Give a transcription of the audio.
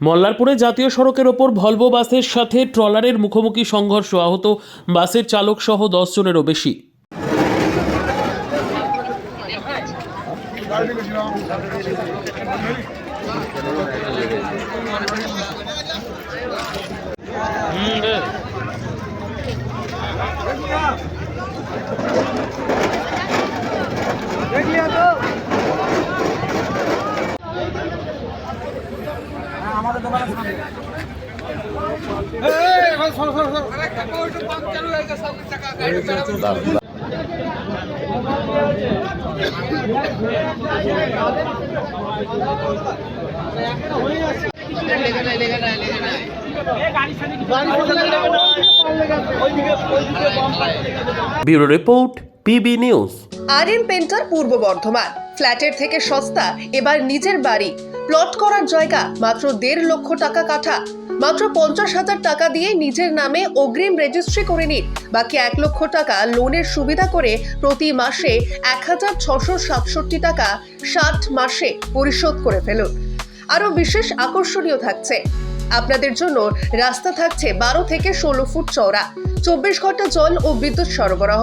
মল্লারপুরে জাতীয় সড়কের ওপর ভলভো বাসের সাথে ট্রলারের মুখোমুখি সংঘর্ষ আহত বাসের চালক সহ দশ জনেরও বেশি। Bureau report, PB news. আর এম পেন্টার পূর্ব বর্ধমান। ফ্ল্যাটের থেকে সস্তা, এবার নিজের বাড়ি। প্লট করার জায়গা, মাত্র দেড় লক্ষ টাকা কাঠা। মাত্র পঞ্চাশ হাজার টাকা দিয়ে নিজের নামে অগ্রিম রেজিস্ট্রি করে নিন। বাকি এক লক্ষ টাকা লোনের সুবিধা করে প্রতি মাসে এক হাজার ছশো সাতষট্টি টাকা ষাট মাসে পরিশোধ করে ফেলুন। আরও বিশেষ আকর্ষণীয় থাকছে, আপনাদের জন্য রাস্তা থাকছে বারো থেকে ষোলো ফুট চওড়া, চব্বিশ ঘণ্টা জল ও বিদ্যুৎ সরবরাহ।